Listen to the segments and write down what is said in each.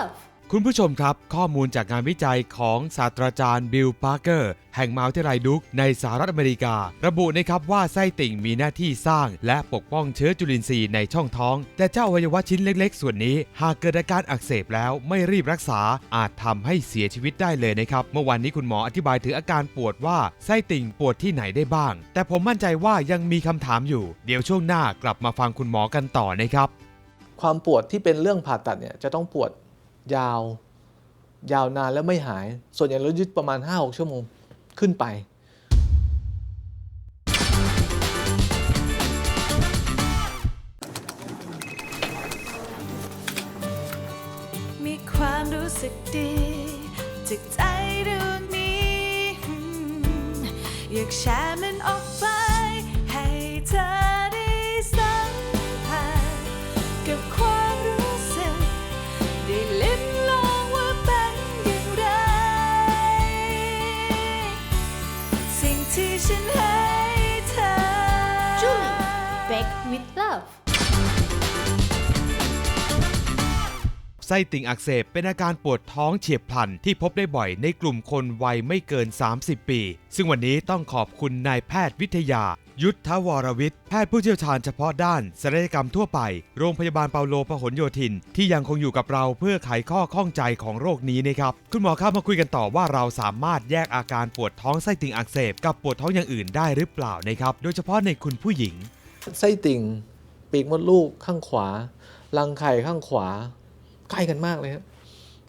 with love คุณผู้ชมครับ ข้อมูลจากงานวิจัยของศาสตราจารย์บิลปาร์เกอร์ แห่งมหาวิทยาลัยดุกในสหรัฐอเมริกา ระบุนะครับว่าไส้ติ่งมีหน้าที่สร้าง และปกป้องเชื้อจุลินทรีย์ในช่องท้อง แต่เจ้าอวัยวะชิ้นเล็ก ๆ ส่วนนี้ หากเกิดอาการอักเสบแล้วไม่รีบรักษาอาจทำให้เสียชีวิตได้เลยนะครับ เมื่อวันนี้คุณหมออธิบายถึงอาการปวดว่าไส้ติ่งปวดที่ไหนได้บ้าง แต่ผมมั่นใจว่ายังมีคำถามอยู่ เดี๋ยวช่วงหน้ากลับมาฟังคุณหมอกันต่อนะครับความปวดที่เป็นเรื่องผ่าตัดเนี่ยจะต้องปวด ยาว ยาวนานแล้วไม่หาย ส่วนใหญ่เรายึดประมาณ 5-6 ชั่วโมงขึ้นไปมีความรู้สึกดีจากใจดวงนี้ อยากแชร์มันออก ที่ฉันให้เธอ Julie Bake with love ไส้ติ่งอักเสบเป็นอาการปวดท้องเฉียบพลันที่พบได้บ่อยในกลุ่มคนวัยไม่เกิน 30 ปี ซึ่งวันนี้ต้องขอบคุณนายแพทย์วิทยา ยุทธวรวิทย์ แพทย์ผู้เชี่ยวชาญเฉพาะด้านศัลยกรรมทั่วไป โรงพยาบาลเปาโลพหลโยธิน ที่ยังคงอยู่กับเราเพื่อไขข้อข้องใจของโรคนี้นะครับ คุณหมอครับมาคุยกันต่อว่าเราสามารถแยกอาการปวดท้องไส้ติ่งอักเสบกับปวดท้องอย่างอื่นได้หรือเปล่านะครับ โดยเฉพาะในคุณผู้หญิง ไส้ติ่ง ปีกมดลูกข้างขวา รังไข่ข้างขวา ใกล้กันมากเลยครับ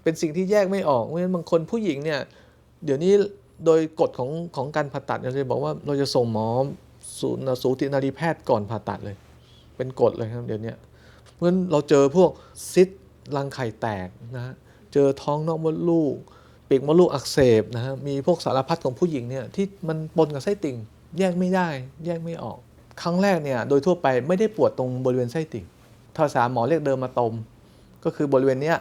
เป็นสิ่งที่แยกไม่ออก เพราะฉะนั้นบางคนผู้หญิงเนี่ย เดี๋ยวนี้โดยกฎของของการผ่าตัดเราจะบอกว่าเราจะส่งหมอ ศูนย์สูตินารีแพทย์ก่อนผ่าตัดเลย เป็นกฎเลยครับเดี๋ยวนี้เพราะฉะนั้นเราเจอพวกซิสรังไข่แตกนะฮะเจอท้องนอกมดลูกปีกมดลูกอักเสบนะฮะมีพวกสารพัดของผู้หญิงเนี่ยที่มันปนกับไส้ติ่งแยกไม่ได้ แยกไม่ออก ครั้งแรกเนี่ยโดยทั่วไปไม่ได้ปวดตรงบริเวณไส้ติ่งภาษาหมอเรียกเดิมมาตม ก็คือบริเวณเนี้ย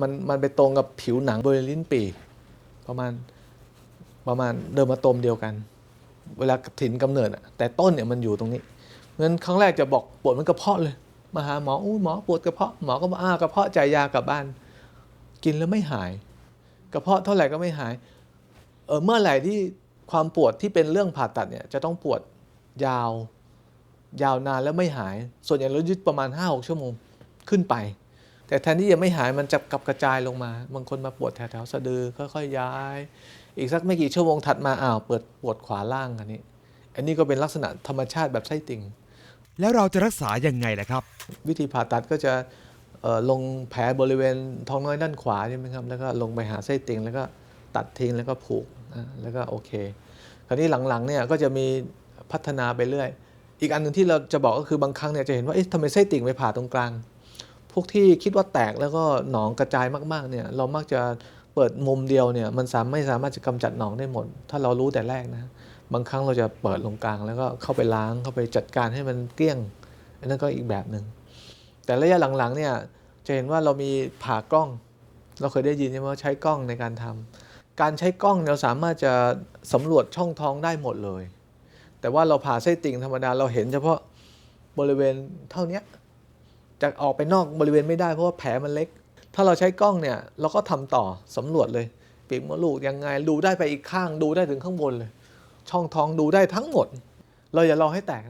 มันมันไปตรงกับผิวหนังบริเวณลิ้นปีประมาณประมาณเดิมมาตมเดียวกัน เวลาถิ่นกำเนิดอะแต่ต้นเนี่ยมันอยู่ตรงนี้งั้นครั้งแรกจะบอกปวดมันกระเพาะเลย มาหาหมออู้หมอปวดกระเพาะหมอก็บอกอ้ากระเพาะจ่ายยากลับบ้าน กินแล้วไม่หาย กระเพาะเท่าไหร่ก็ไม่หายเออเมื่อไหร่ที่ความปวดที่เป็นเรื่องผ่าตัดเนี่ยจะต้องปวดยาว ยาวนานแล้วไม่หาย ส่วนใหญ่เรายึดประมาณ 5-6 ชั่วโมงขึ้นไป แต่แทนที่จะไม่หายมันจะกลับกระจายลงมาบางคนมาปวดแถวๆสะดือค่อยๆย้าย อีกสักไม่กี่ชั่วโมงถัดมาอ้าวเปิดปวดขวาล่างอันนี้ อันนี้ก็เป็นลักษณะธรรมชาติแบบไส้ติ่ง แล้วเราจะรักษายังไงล่ะครับ วิธีผ่าตัดก็จะเอ่อลงแผลบริเวณท้องน้อยด้านขวาใช่ไหมครับแล้วก็ลงไปหาไส้ติ่งแล้วก็ตัดทิ้งแล้วก็ผูกนะแล้วก็โอเค คราวนี้หลังๆเนี่ยก็จะมีพัฒนาไปเรื่อย อีกอันหนึ่งที่เราจะบอกก็คือบางครั้งเนี่ยจะเห็นว่าเอ๊ะทำไมไส้ติ่งไปผ่าตรงกลาง พวกที่คิดว่าแตกแล้วก็หนองกระจายมากๆเนี่ยเรามักจะ เปิดมุมเดียวเนี่ยมันสามไม่สามารถจะกำจัดหนองได้หมด ถ้าเรารู้แต่แรกนะ บางครั้งเราจะเปิดลงกลาง แล้วก็เข้าไปล้างเข้าไปจัดการให้มันเกลี้ยง อันนั้นก็อีกแบบหนึ่งแต่ระยะหลังๆเนี่ยจะเห็นว่าเรามีผ่ากล้อง เราเคยได้ยินใช่ไหมว่าใช้กล้องในการทำการใช้กล้องเราสามารถจะสำรวจช่องท้องได้หมดเลย แต่ว่าเราผ่าไส้ติ่งธรรมดาเราเห็นเฉพาะบริเวณเท่านี้จะออกไปนอกบริเวณไม่ได้เพราะว่าแผลมันเล็ก ถ้าเราใช้กล้องเนี่ยเราก็ทำต่อสำรวจเลยปีกมดลูกยังไงดูได้ไปอีกข้างดูได้ถึงข้างบนเลย ช่องท้องดูได้ทั้งหมด เราอย่ารอให้แตก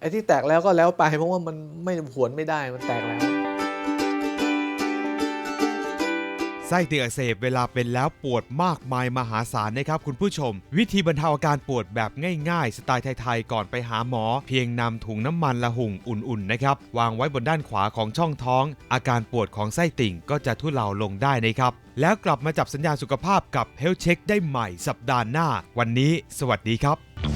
ไอ้ที่แตกแล้วก็แล้วไปเพราะว่ามันไม่หวนไม่ได้มันแตกแล้ว ไส้ติ่งอักเสบเวลาเป็นแล้วปวดมากมายมหาศาลนะครับคุณผู้ชม วิธีบรรเทาอาการปวดแบบง่ายๆ สไตล์ไทยๆก่อนไปหาหมอ เพียงนำถุงน้ำมันละหุ่งอุ่นๆนะครับวางไว้บนด้านขวาของช่องท้อง อาการปวดของไส้ติ่งก็จะทุเลาลงได้นะครับแล้วกลับมาจับสัญญาณสุขภาพกับ Health Check ได้ใหม่สัปดาห์หน้า วันนี้ สวัสดีครับ